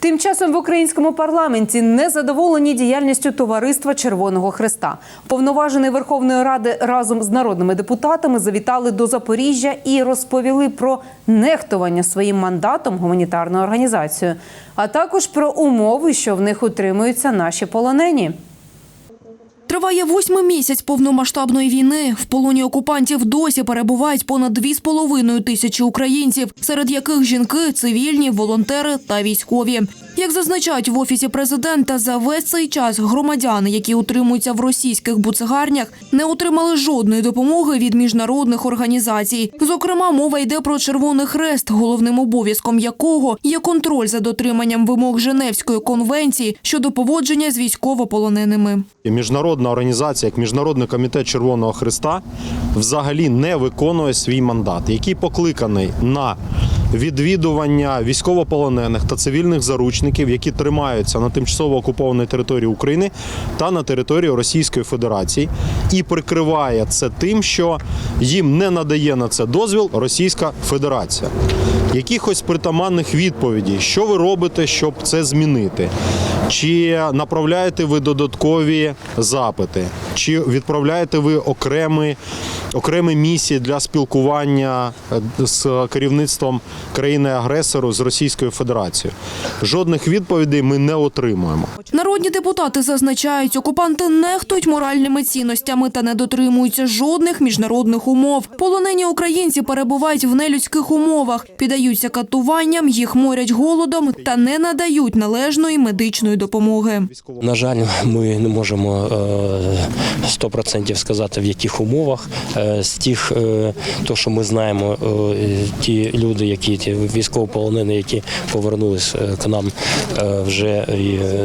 Тим часом в українському парламенті незадоволені діяльністю товариства Червоного Христа. Повноважений Верховної Ради разом з народними депутатами завітали до Запоріжжя і розповіли про нехтування своїм мандатом гуманітарною організацією, а також про умови, що в них утримуються наші полонені. Триває восьмий місяць повномасштабної війни. В полоні окупантів досі перебувають понад дві з половиною тисячі українців, серед яких жінки, цивільні, волонтери та військові. Як зазначають в офісі президента, за весь цей час громадяни, які утримуються в російських буцегарнях, не отримали жодної допомоги від міжнародних організацій. Зокрема, мова йде про Червоний Хрест, головним обов'язком якого є контроль за дотриманням вимог Женевської конвенції щодо поводження з військовополоненими. І Міжнародна організація, як Міжнародний комітет Червоного Христа, взагалі не виконує свій мандат, який покликаний на відвідування військовополонених та цивільних заручників, які тримаються на тимчасово окупованій території України та на території Російської Федерації, і прикриває це тим, що їм не надає на це дозвіл Російська Федерація. Якихось притаманних відповідей, що ви робите, щоб це змінити? Чи направляєте ви додаткові запити, чи відправляєте ви окремі, окремі місії для спілкування е, з керівництвом країни-агресору з Російською Федерацією? Жодних відповідей ми не отримуємо. Народні депутати зазначають, окупанти нехтують моральними цінностями та не дотримуються жодних міжнародних умов. Полонені українці перебувають в нелюдських умовах, піддаються катуванням, їх морять голодом та не надають належної медичної допомоги. На жаль, ми не можемо е, 100% сказати в яких умовах. Е, З тих, е, то що ми знаємо, е, ті люди, які ті військовополонені, які повернулись е, к нам е, вже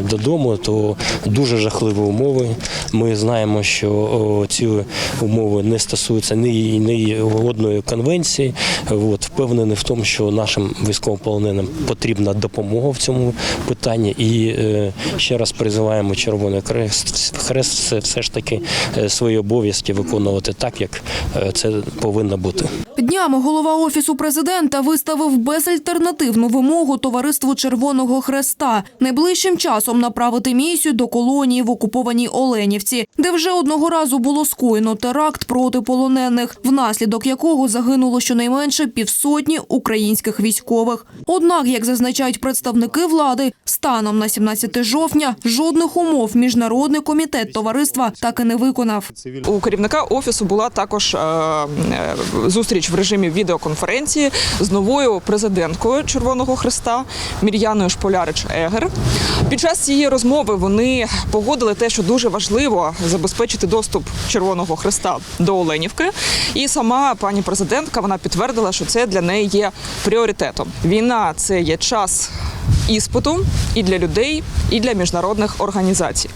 додому, то дуже жахливі умови. Ми знаємо, що ці умови не стосуються ні, ні одної конвенції. От, впевнений в тому, що нашим військовополоненим потрібна допомога в цьому питанні. І ще раз призиваємо Червоний Хрест, Хрест все, все ж таки е, свої обов'язки виконувати так, як е, це повинно бути. Днями голова офісу президента виставив безальтернативну вимогу товариству Червоного Хреста найближчим часом направити місію до колонії в окупованій Оленівці, де вже одного разу було скоєно теракт проти полонених, внаслідок якого загинуло щонайменше півсотні українських військових. Однак, як зазначають представники влади, станом на 17 жовтня жодних умов міжнародний комітет товариства так і не виконав. У керівника офісу була також е, е, зустріч в режимі відеоконференції з новою президенткою Червоного Христа Мір'яною Шполярич Егер. Під час цієї розмови вони погодили те, що дуже важливо забезпечити доступ Червоного Христа до Оленівки. І сама пані президентка вона підтвердила, що це для неї є пріоритетом. Війна це є час іспиту і для людей, і для міжнародних організацій.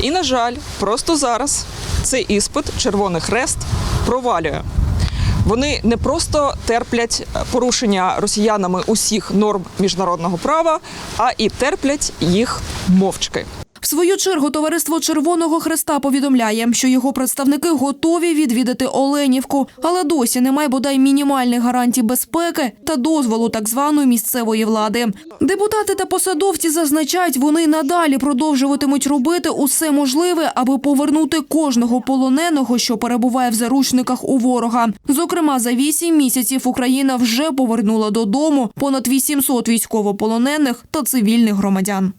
І, на жаль, просто зараз цей іспит Червоний Хрест провалює. Вони не просто терплять порушення росіянами усіх норм міжнародного права, а і терплять їх мовчки. Свою чергу товариство Червоного Хреста повідомляє, що його представники готові відвідати Оленівку, але досі немає бодай мінімальних гарантій безпеки та дозволу так званої місцевої влади. Депутати та посадовці зазначають, вони надалі продовжуватимуть робити усе можливе, аби повернути кожного полоненого, що перебуває в заручниках у ворога. Зокрема, за вісім місяців Україна вже повернула додому понад 800 військовополонених та цивільних громадян.